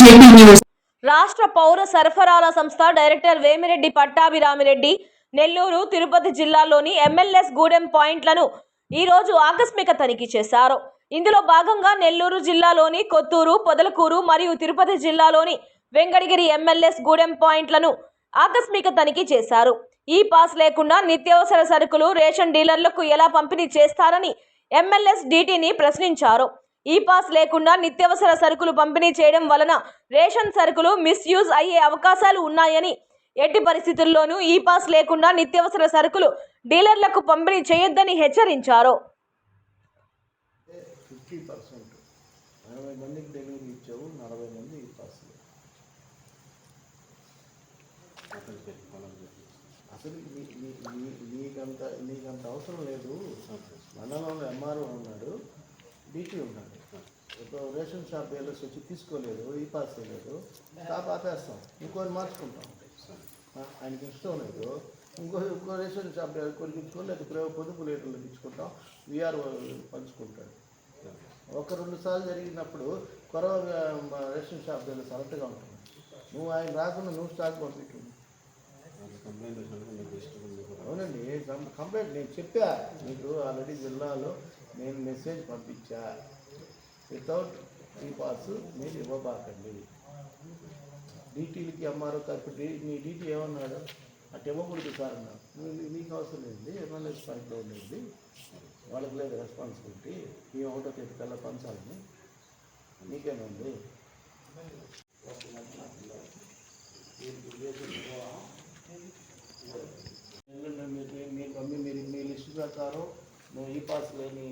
JP news. రాష్ట్ర పౌర సరఫరాల సంస్థ డైరెక్టర్ వేమిరెడ్డి పట్టాభిరామిరెడ్డి నెల్లూరు తిరుపతి జిల్లాలోని ఎంఎల్ఎస్ గూడెం పాయింట్లను ఈ రోజు ఆకస్మిక తనిఖీ చేశారు. ఇందులో భాగంగా నెల్లూరు జిల్లాలోని కొత్తూరు పొదలకూరు మరియు తిరుపతి జిల్లాలోని వెంకటగిరి ఎంఎల్ఎస్ గూడెం పాయింట్లను ఆకస్మిక తనిఖీ చేశారు. ఈ పాస్ లేకుండా నిత్యావసర సరుకులు రేషన్ డీలర్లకు ఎలా పంపిణీ చేస్తారని ఎంఎల్ఎస్ డిటిని ప్రశ్నించారు. ఈ పాస్ లేకుండా నిత్యావసర సరుకులు పంపిణీ చేయడం వలన రేషన్ సరుకులు మిస్యూజ్ అయ్యే అవకాశాలు ఉన్నాయని ఎట్టి పరిస్థితుల్లోనూ ఈ పాస్ లేకుండా నిత్యావసర సరుకులు డీలర్లకు పంపిణీ చేయొద్దని హెచ్చరించారు. అసలు నీకంత నీకంత అవసరం లేదు. మండలంలో ఎంఆర్ఓ ఉన్నాడు. డీటీ ఉన్నాడు ఇప్పుడు రేషన్ షాప్ వెళ్ళేసి వచ్చి తీసుకోలేదు ఈ పాస్ చేయలేదు. షాప్ ఆపేస్తాం ఇంకోటి మార్చుకుంటాం. ఆయనకి ఇష్టం లేదు. ఇంకో ఇంకో రేషన్ షాప్ కొనిపించుకొని లేదా పొదుపు లీటర్లు తెచ్చుకుంటాం విఆర్ఓ పంచుకుంటాడు. ఒక రెండు సార్లు జరిగినప్పుడు కొరవ రేషన్ షాప్ దగ్గర కరెక్ట్గా ఉంటుంది. నువ్వు ఆయన రాకుండా నువ్వు స్టాక్ పంపించు అవునండి కంప్లైంట్ నేను చెప్పా మీకు ఆల్రెడీ జిల్లాలో నేను మెసేజ్ పంపించా. వితౌట్ ఈ పాస్ మీరు ఇవ్వబాకండి డీటీలకి అమ్మారు తరపు మీ డీటీ ఏమన్నాడు? అటు ఇవ్వకూడదు సార్ అన్నా మీకు నీకు అవసరం లేదు. ఎమ్మెల్యే పాయింట్లో ఉండేది వాళ్ళకి లేదు రెస్పాన్సిబిలిటీ మేము ఒకటో తేదీ కల్లా పంచాలని. మీకేనండి మీరు మీరు మీరు మీ లిస్ట్ ప్రకారం నువ్వు ఈ పాస్ లేని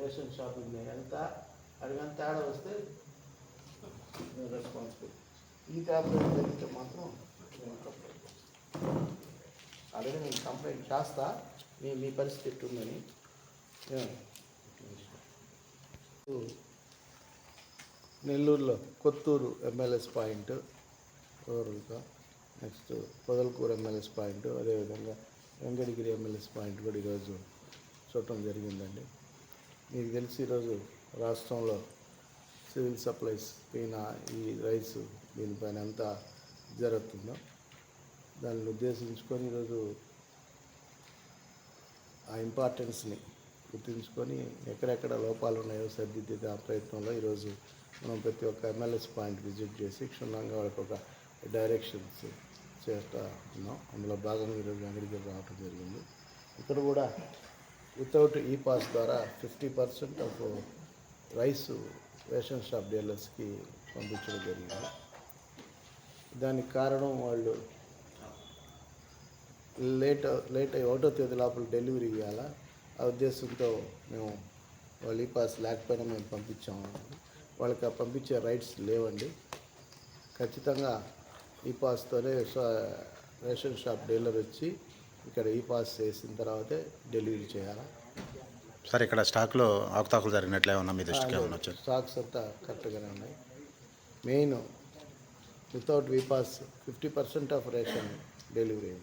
రేషన్ షాపింగ్ ఎంత అడిగంత తేడా వస్తే రెస్పాన్సిబిలిటీ ఈ ట్యాబ్లెట్ జరిగితే మాత్రం నేను కంప్లైంట్ అలాగే నేను కంప్లైంట్ చేస్తా. మీ మీ పరిస్థితి ఎట్టుందని. నెల్లూరులో కొత్తూరు ఎమ్మెల్యేస్ పాయింట్ ఓవరాల్గా నెక్స్ట్ పొదలకూరు ఎమ్మెల్యేస్ పాయింట్ అదేవిధంగా వెంకటగిరి ఎమ్మెల్యేస్ పాయింట్ కూడా ఈరోజు చూడటం జరిగిందండి. మీకు తెలిసి ఈరోజు రాష్ట్రంలో సివిల్ సప్లైస్ పైన ఈ రైస్ దీనిపైన ఎంత జరుగుతుందో దాన్ని ఉద్దేశించుకొని ఈరోజు ఆ ఇంపార్టెన్స్ని గుర్తుంచుకొని ఎక్కడెక్కడ లోపాలు ఉన్నాయో సరిదిద్దే ఆ ప్రయత్నంలో ఈరోజు మనం ప్రతి ఒక్క ఎమ్మెల్యేస్ పాయింట్ విజిట్ చేసి క్షుణ్ణంగా వాళ్ళకి ఒక డైరెక్షన్స్ చేస్తా ఉన్నాం. అందులో భాగంగా ఈరోజు అంగడికి రావడం జరిగింది. ఇక్కడ కూడా వితౌట్ ఈ పాస్ ద్వారా fifty percent of rice ration shop డీలర్స్కి పంపించడం జరిగింది. దానికి కారణం వాళ్ళు లేట్ లేట్ అయ్యి ఒకటో తేదీ లోపల డెలివరీ ఇవ్వాలా ఆ ఉద్దేశంతో మేము వాళ్ళు ఈ పాస్ లేకపోయినా మేము పంపించాము. వాళ్ళకి ఆ పంపించే రైట్స్ లేవండి. ఖచ్చితంగా ఈ పాస్తోనే రేషన్ షాప్ డీలర్ వచ్చి ఇక్కడ ఈ పాస్ చేసిన తర్వాతే డెలివరీ చేయాలా? సార్ ఇక్కడ స్టాక్లో అవకతవకలు జరిగినట్లే ఉన్నా మీ దృష్టికి ఏమైనా వచ్చారు స్టాక్స్ అంతా కరెక్ట్గానే ఉన్నాయి. Main without V pass fifty percent of ration delivery